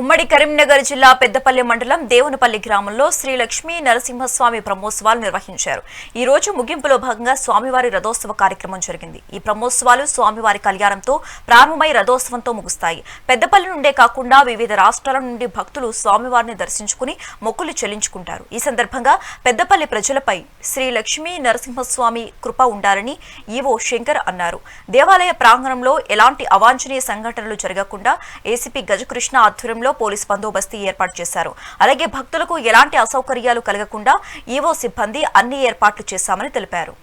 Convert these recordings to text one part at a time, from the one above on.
ఉమ్మడి కరీంనగర్ జిల్లా పెద్దపల్లి మండలం దేవునపల్లి గ్రామంలో శ్రీ లక్ష్మీ నరసింహస్వామి బ్రహ్మోత్సవాలు నిర్వహించారు. ఈ రోజు ముగింపులో భాగంగా స్వామివారి రథోత్సవ కార్యక్రమం జరిగింది. ఈ బ్రహ్మోత్సవాలు స్వామివారి కళ్యాణంతో ప్రారంభమై రథోత్సవంతో ముగుస్తాయి. పెద్దపల్లి నుండే కాకుండా వివిధ రాష్ట్రాల నుండి భక్తులు స్వామివారిని దర్శించుకుని మొక్కులు చెల్లించుకుంటారు. ఈ సందర్భంగా పెద్దపల్లి ప్రజలపై శ్రీ లక్ష్మీ నరసింహస్వామి కృప ఉండాలని ఈవో శంకర్ అన్నారు. దేవాలయ ప్రాంగణంలో ఎలాంటి అవాంఛనీయ సంఘటనలు జరగకుండా ఏసీపీ గజకృష్ణ ఆధ్వర్యంలో పోలీస్ బందోబస్తు ఏర్పాటు చేశారు. అలాగే భక్తులకు ఎలాంటి అసౌకర్యాలు కలగకుండా ఈవో సిబ్బంది అన్ని ఏర్పాట్లు చేశామని తెలిపారు.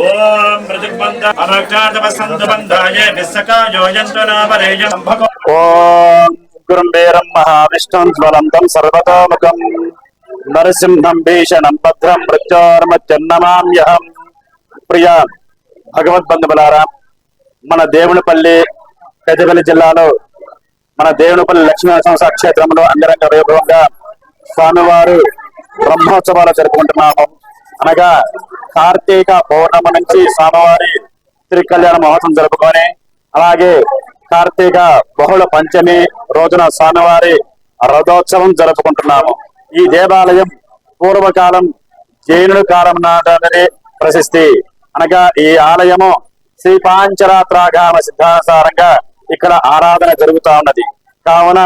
ఓం ప్రతిబంధ అనక్షాతపసంతబంధాయ విస్సకాయోజంతు నామరేయం భగ ఓం గురుం మహావిష్ణుం జ్వలంతం సర్వతోముఖం నరసింహం భీషణం భద్రం మృత్యోర్మత్యన్నమామ్యహం ప్రియ భగవద్బంధువులారా మన దేవునిపల్లి పెద్దపల్లి జిల్లాలో మన దేవునిపల్లి లక్ష్మీనరసింహ క్షేత్రంలో అంగరంగ వైభవంగా స్వామివారు బ్రహ్మోత్సవాలు జరుపుకుంటున్నాము. అనగా కార్తీక పౌర్ణమి నుంచి స్వామివారి తిరుకల్యాణ మహోత్సవం జరుపుకొని అలాగే కార్తీక బహుళ పంచమి రోజున స్వామివారి రథోత్సవం జరుపుకుంటున్నాము. ఈ దేవాలయం పూర్వకాలం జైనుల కాలం నాటని ప్రశస్తి. అనగా ఈ ఆలయము శ్రీ పాంచరాత్రాగామ సిద్ధానుసారంగా ఇక్కడ ఆరాధన జరుగుతా ఉన్నది. కావున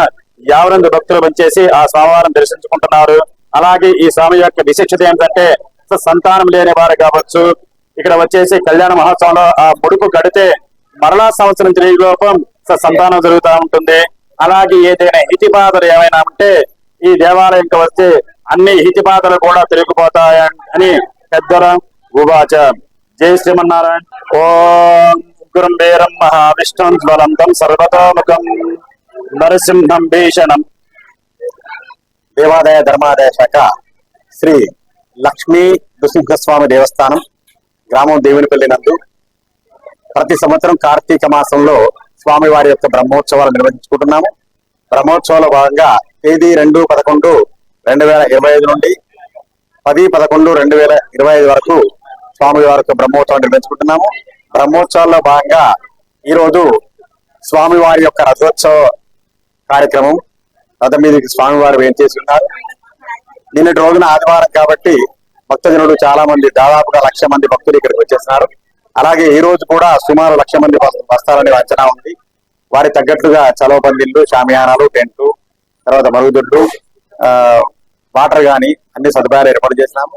యావరందు భక్తులు వచ్చేసి ఆ స్వామివారిని దర్శించుకుంటున్నారు. అలాగే ఈ స్వామి యొక్క విశిష్టత ఏంటంటే అసలు సంతానం లేని వారు కావచ్చు. ఇక్కడ వచ్చేసి కళ్యాణ మహోత్సవంలో ఆ కొడుకు కడితే మరలా సంవత్సరం తిరిగి లోపం సంతానం జరుగుతూ ఉంటుంది. అలాగే ఏదైనా హితిబాధలు ఏమైనా ఉంటే ఈ దేవాలయంకి వస్తే అన్ని హితిబాధలు కూడా తిరిగిపోతాయని పెద్దల ఉవాచ జై శ్రీమన్నారాయణ. ఓం గురం వీరం మహావిష్ణుం జ్వలంతం సర్వతోముఖం నరసింహం భీషణం. దేవాదాయ ధర్మాదాయ శాఖ శ్రీ లక్ష్మీ నృసింహస్వామి దేవస్థానం గ్రామం దేవునిపల్లి నందు. ప్రతి సంవత్సరం కార్తీక మాసంలో స్వామివారి యొక్క బ్రహ్మోత్సవాలు నిర్వహించుకుంటున్నాము. బ్రహ్మోత్సవాల భాగంగా తేదీ రెండు పదకొండు రెండు వేల ఇరవై ఐదు నుండి పది పదకొండు రెండు వేల ఇరవై ఐదు వరకు స్వామివారి యొక్క బ్రహ్మోత్సవం నిర్వహించుకుంటున్నాము. బ్రహ్మోత్సవాల్లో భాగంగా ఈరోజు స్వామివారి యొక్క రథోత్సవ కార్యక్రమం రథం మీదకి స్వామివారు వేయించేసి ఉన్నారు. నిన్నటి రోజున ఆదివారం కాబట్టి భక్తజనులు చాలా మంది దాదాపుగా లక్ష మంది భక్తులు ఇక్కడికి వచ్చేస్తున్నారు అలాగే ఈ రోజు కూడా సుమారు లక్ష మంది వస్- వస్తారని అంచనా ఉంది. వారి తగ్గట్లుగా చలవ పందిళ్ళు షామియానాలు టెంట్లు తర్వాత మరుగుదొడ్లు వాటర్ గాని అన్ని సదుపాయాలు ఏర్పాటు చేసినాము.